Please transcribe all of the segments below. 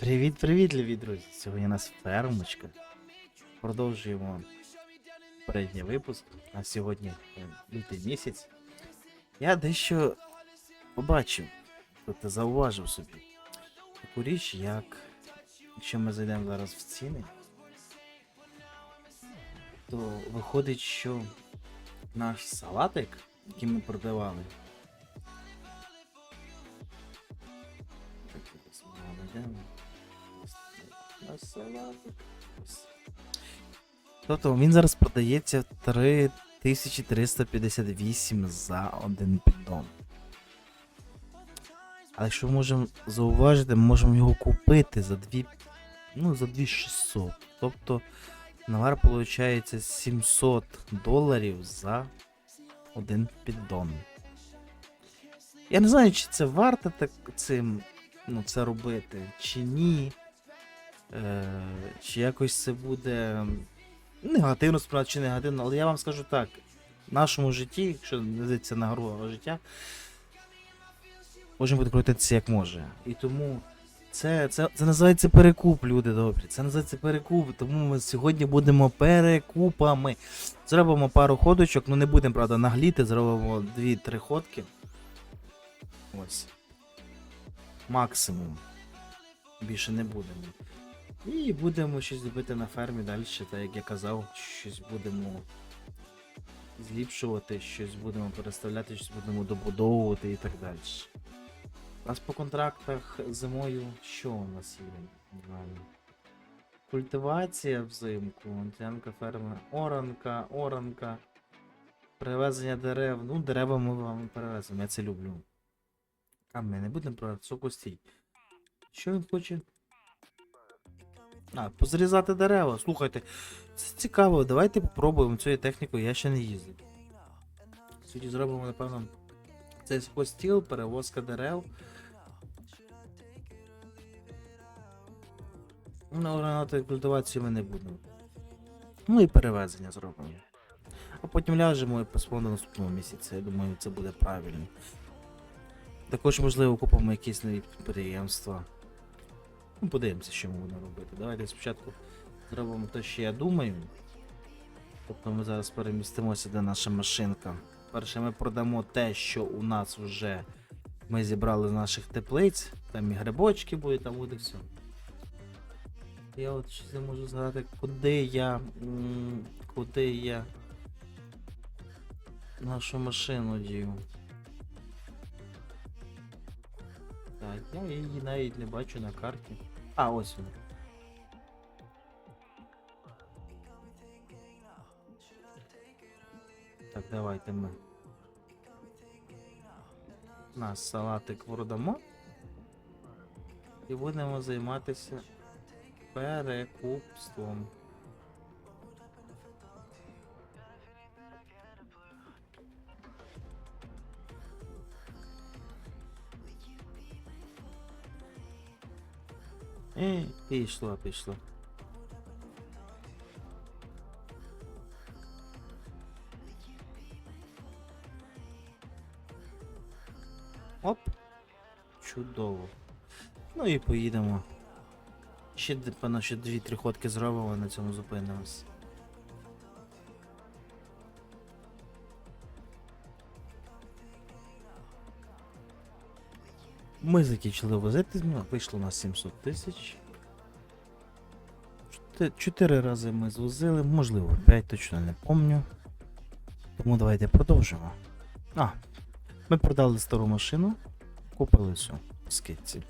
Привіт-привіт, любі друзі! Сьогодні у нас фермочка. Продовжуємо передній випуск. А сьогодні е, лютий місяць. Я дещо побачив, тобто зауважив собі таку річ, як якщо ми зайдемо зараз в ціни, то виходить, що наш салатик, який ми продавали. Так, зараз ми його Тобто він зараз продається 3358 за один піддон. Але ми можемо зауважити, ми можемо його купити за 2, ну, за 2600. Тобто навар виходить 700 доларів за один піддон. Я не знаю, чи це варто так цим ну, це робити, чи ні. Е, чи якось це буде негативно справді, чи негативно, але я вам скажу так: в нашому житті, якщо дивитися на гру життя, кожен буде крутитися як може. І тому це, це, це називається перекуп, люди добрі. Це називається перекуп, тому ми сьогодні будемо перекупами. Зробимо пару ходочок, ну не будемо, правда, нагліти, зробимо 2-3 ходки. Ось. Максимум. Більше не будемо. І будемо щось робити на фермі далі, так як я казав, щось будемо зліпшувати, щось будемо переставляти, щось будемо добудовувати і так далі. У нас по контрактах зимою що у нас є? Культивація взимку, ділянка ферми, оранка, оранка, перевезення дерев. Ну, дерева ми вам перевеземо, я це люблю. А ми не будемо про сокостій. Що він хоче? А, позрізати дерева. Слухайте, це цікаво, давайте попробуємо цією технікою, я ще не їздив. Сьогодні зробимо, напевно, цей спостіл, перевозка дерев. Ну, гранати культивацію ми не будемо. Ну і перевезення зробимо. А потім ляжемо і поспимо на наступному місяці. Я думаю, це буде правильно. Також, можливо, купимо якісь нові підприємства. Ну, подивимося, що ми будемо робити. Давайте спочатку зробимо те, що я думаю. Тобто ми зараз перемістимося, де наша машинка. Перше ми продамо те, що у нас вже ми зібрали з наших теплиць. Там і грибочки будуть, там буде все. Я от щось не можу згадати, куди я. Куди я нашу машину дію. Так, я її навіть не бачу на карті. А, ось вона. Так, давайте ми. Наш салатик продамо. І будемо займатися перекупством. Е, пішло, пішло. Оп. Чудово. Ну і поїдемо. Ще, певно, ще дві-три ходки зробимо, на цьому зупинимось. Ми закінчили возити, ну, вийшло на 700 тисяч. Чотири- рази ми звозили, можливо, 5 точно не помню. Тому давайте продовжимо. А, ми продали стару машину, купили цю в.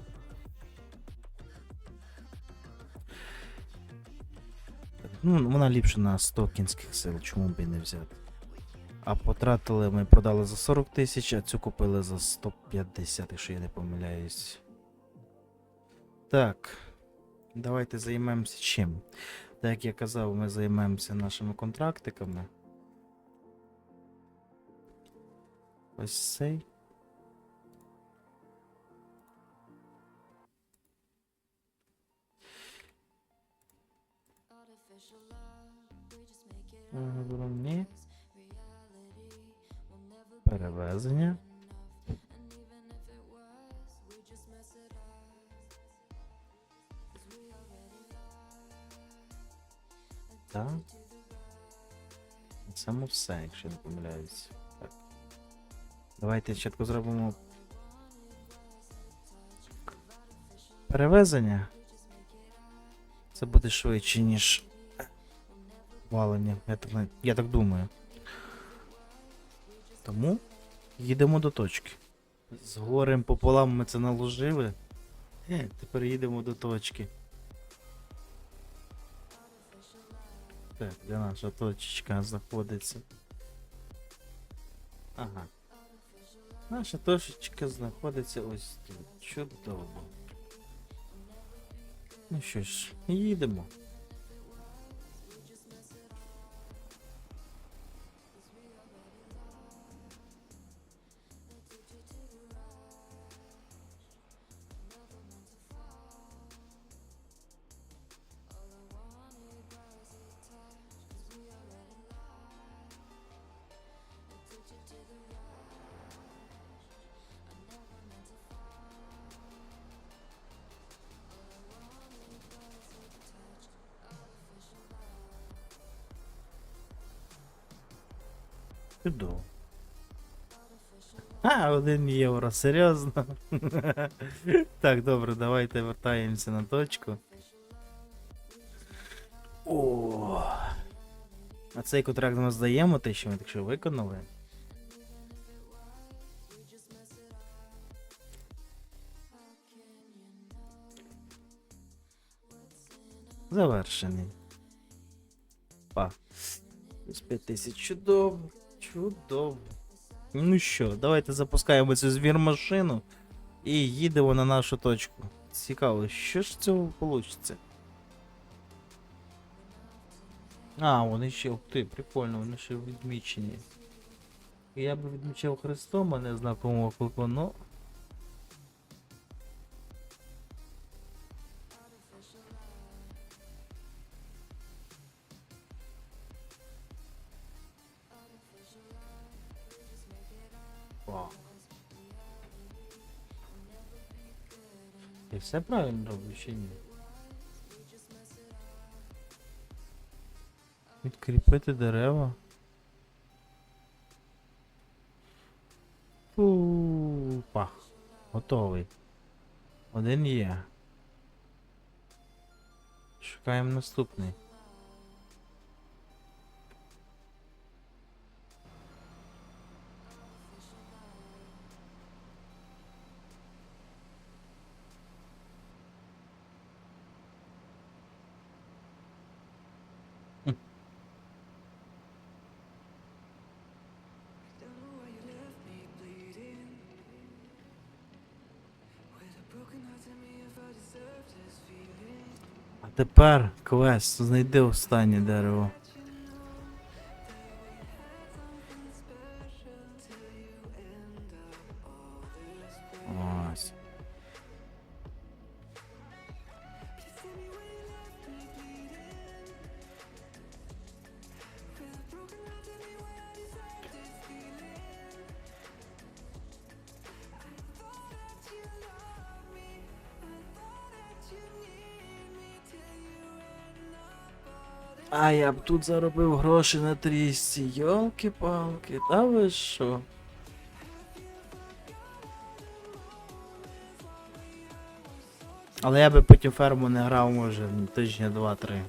Ну, вона ліпше на 100 кінських сил, чому б і не взяти. А потратили ми продали за 40 тисяч, а цю купили за 150, якщо я не помиляюсь. Так. Давайте займемося чим. Так як я казав, ми займемося нашими контрактиками. Ось цей. Ні перевезення. Так. Це все, якщо не помиляюсь. Так. Давайте чітко зробимо. Перевезення. Це буде швидше, ніж валення, я так, я так думаю. Тому їдемо до точки. З горем пополам ми це наложили. Е, Тепер їдемо до точки. Так, де наша точечка знаходиться? Ага. Наша точечка знаходиться ось тут. Чудово. Ну що ж, їдемо. Чудово. А, один євро, серйозно. так, добре, давайте вертаємося на точку. О. А цей контракт ми здаємо, те, що ми так що виконали. Завершений. Па. Плюс 5000. Чудово. Чудово. Ну що, давайте запускаємо цю звірмашину і їдемо на нашу точку. Цікаво, що ж з цього вийде? А, вони ще, ух ти, прикольно, вони ще відмічені. Я би відмічав хрестом, а не знаком оклику, но. Я все правильно робиш чи ні? Відкріпити дерева. Фу, пах. Готовий. Один є. Шукаємо наступний. Тепер квест. Знайди останнє дерево. А я б тут заробив гроші на трісці. Йолки-палки, та ви що? Але я би потім ферму не грав, може, тижня два-три.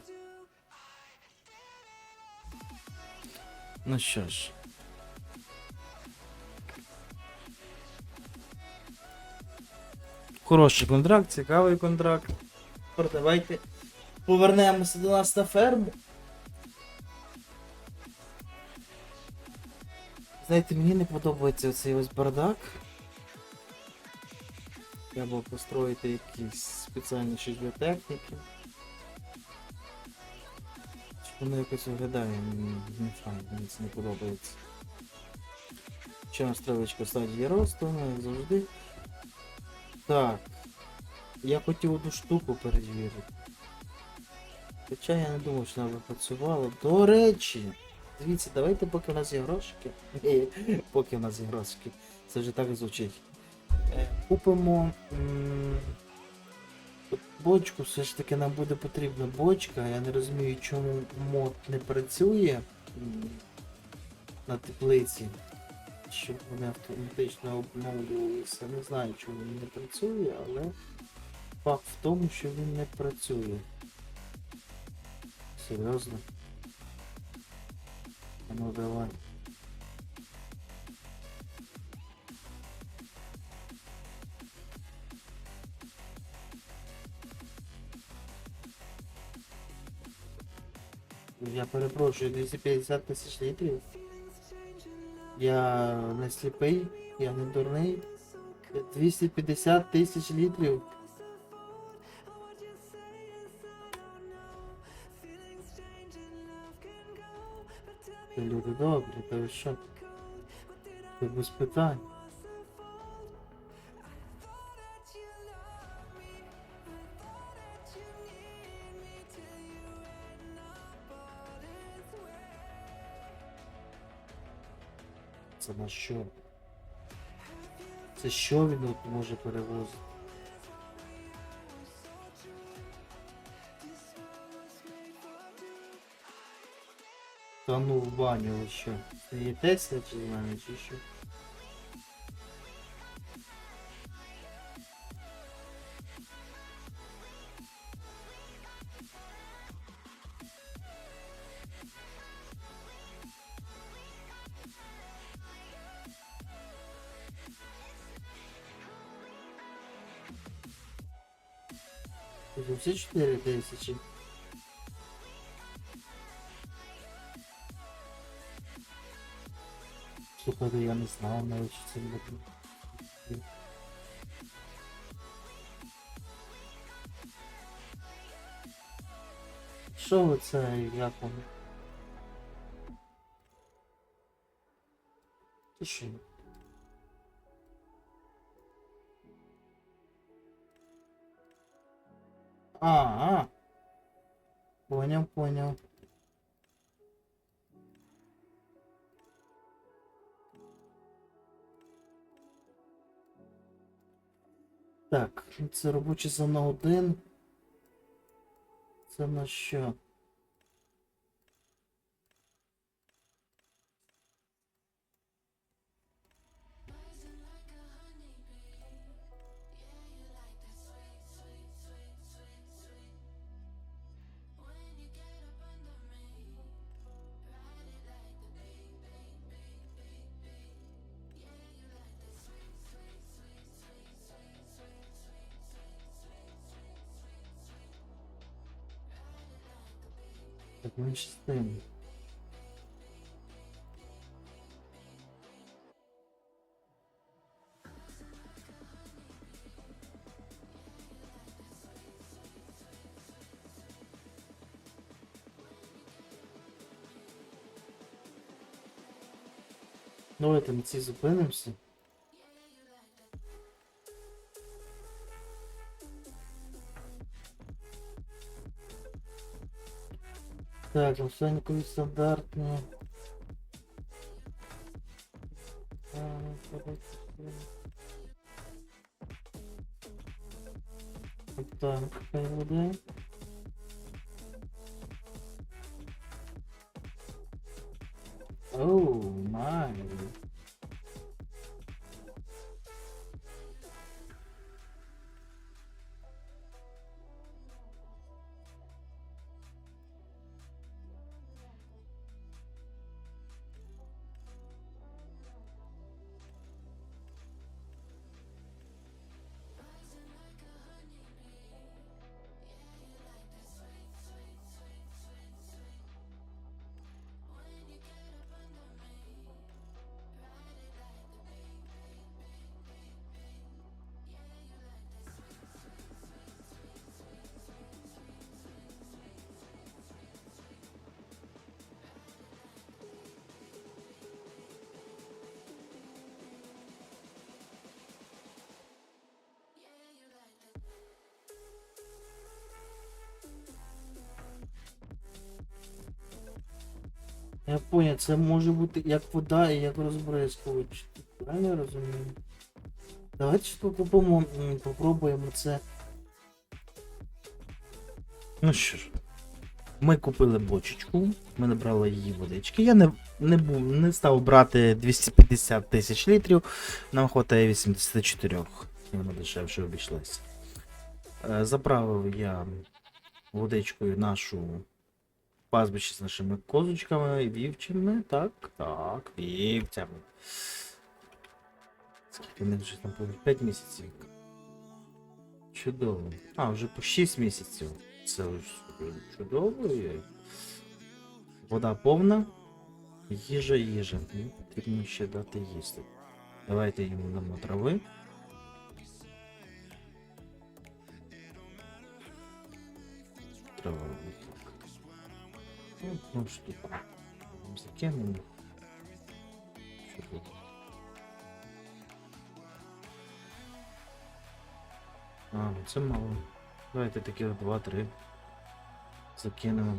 Ну що ж. Хороший контракт, цікавий контракт. Давайте повернемося до нас на ферму. Знаєте, мені не подобається цей ось бардак. Треба построїти якісь спеціальні щось для техніки. Воно якось виглядає, мені мені це не подобається. Ще стрілочка стадії росту, ну, як завжди. Так. Я хотів одну штуку перевірити. Хоча я не думав, що вона би працювала. До речі, дивіться, давайте поки в нас є грошики. Поки в нас є грошики. Це вже так звучить. Е, Купимо. Бочку все ж таки нам буде потрібна бочка. Я не розумію, чому мод не працює на теплиці. Щоб вони автоматично обновлювалися. Не знаю, чому він не працює, але факт в тому, що він не працює. Серйозно? Ну давай. Я перепрошую, 250 тисяч літрів. Я не сліпий, я не дурний. 250 тисяч літрів. Люди добрі, та що? Це без питань. Це на що? Це що він може перевозити? Та ну в баню ви що? Смієтеся чи з мене, чи всі 4 тисячі. Слухайте, я не знав навіть, що це буде. Що ви це, як воно? Ти що? А, а. Понял, понял. Так, це робочий зона на один. Це на що? Менше тим. Давайте на цій зупинимося. Так, розсанкові стандартні. Я понял, це може бути як вода і як розбризкувач. Правильно розумію? Давайте попробуємо, м, попробуємо це Ну що ж, ми купили бочечку, ми набрали її водички. Я не, не, був, не став брати 250 тисяч літрів, нам хватає 84, і воно дешевше обійшлося. Е, Заправив я водичкою нашу пастбище з нашими козочками і вівцями. Так, так, вівцями. Скільки них вже там 5 місяців. Чудово. А, вже по 6 місяців. Це чудово. Вода повна. Їжа, їжа. Мені потрібно ще дати їсти. Давайте йому дамо трави. Трава. Ну, Одну штуку. Закинемо. А, ну це мало. Давайте такі два-три. Закинемо.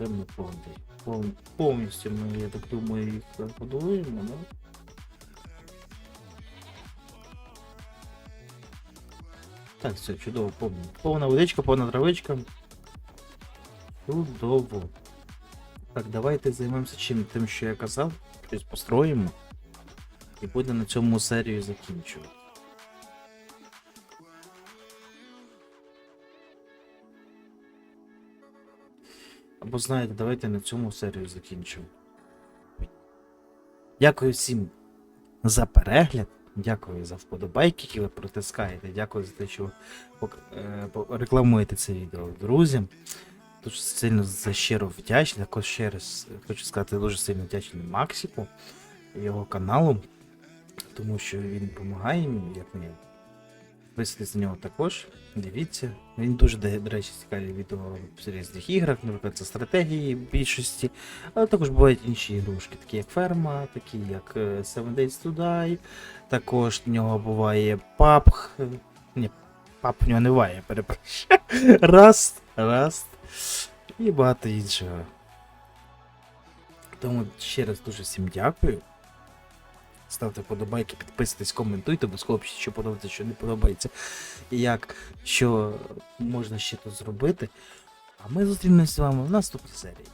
Це, ми повний. Пов, повністю ми, я так думаю, їх подолуємо, да? Так, все, чудово, повно. Повна водичка, повна травичка. Чудово. Так, давайте займемося чим тим, що я казав. Щось построїмо. І буде на цьому серію закінчувати. Або знаєте, давайте на цьому серію закінчимо. Дякую всім за перегляд. Дякую за вподобайки, які ви протискаєте. Дякую за те, що е, рекламуєте це відео друзям. Дуже сильно за щиро вдячний. Також ще раз хочу сказати, дуже сильно вдячний Максику і його каналу, тому що він допомагає мені, як мені. Підписуйтесь на нього також, дивіться. Він дуже до речі, цікаві відео в різних іграх, наприклад, це стратегії в більшості, але також бувають інші ігрушки, такі як ферма, такі як е, Seven Days to Die. Також в нього буває PUBG. е, Ні, PUBG в нього не буває, перепрошую. Rust, Rust і багато іншого. Тому ще раз дуже всім дякую. Ставте подобайки, підписуйтесь, коментуйте, обов'язково пишіть, що подобається, що не подобається. І як, що можна ще тут зробити. А ми зустрінемося з вами в наступній серії.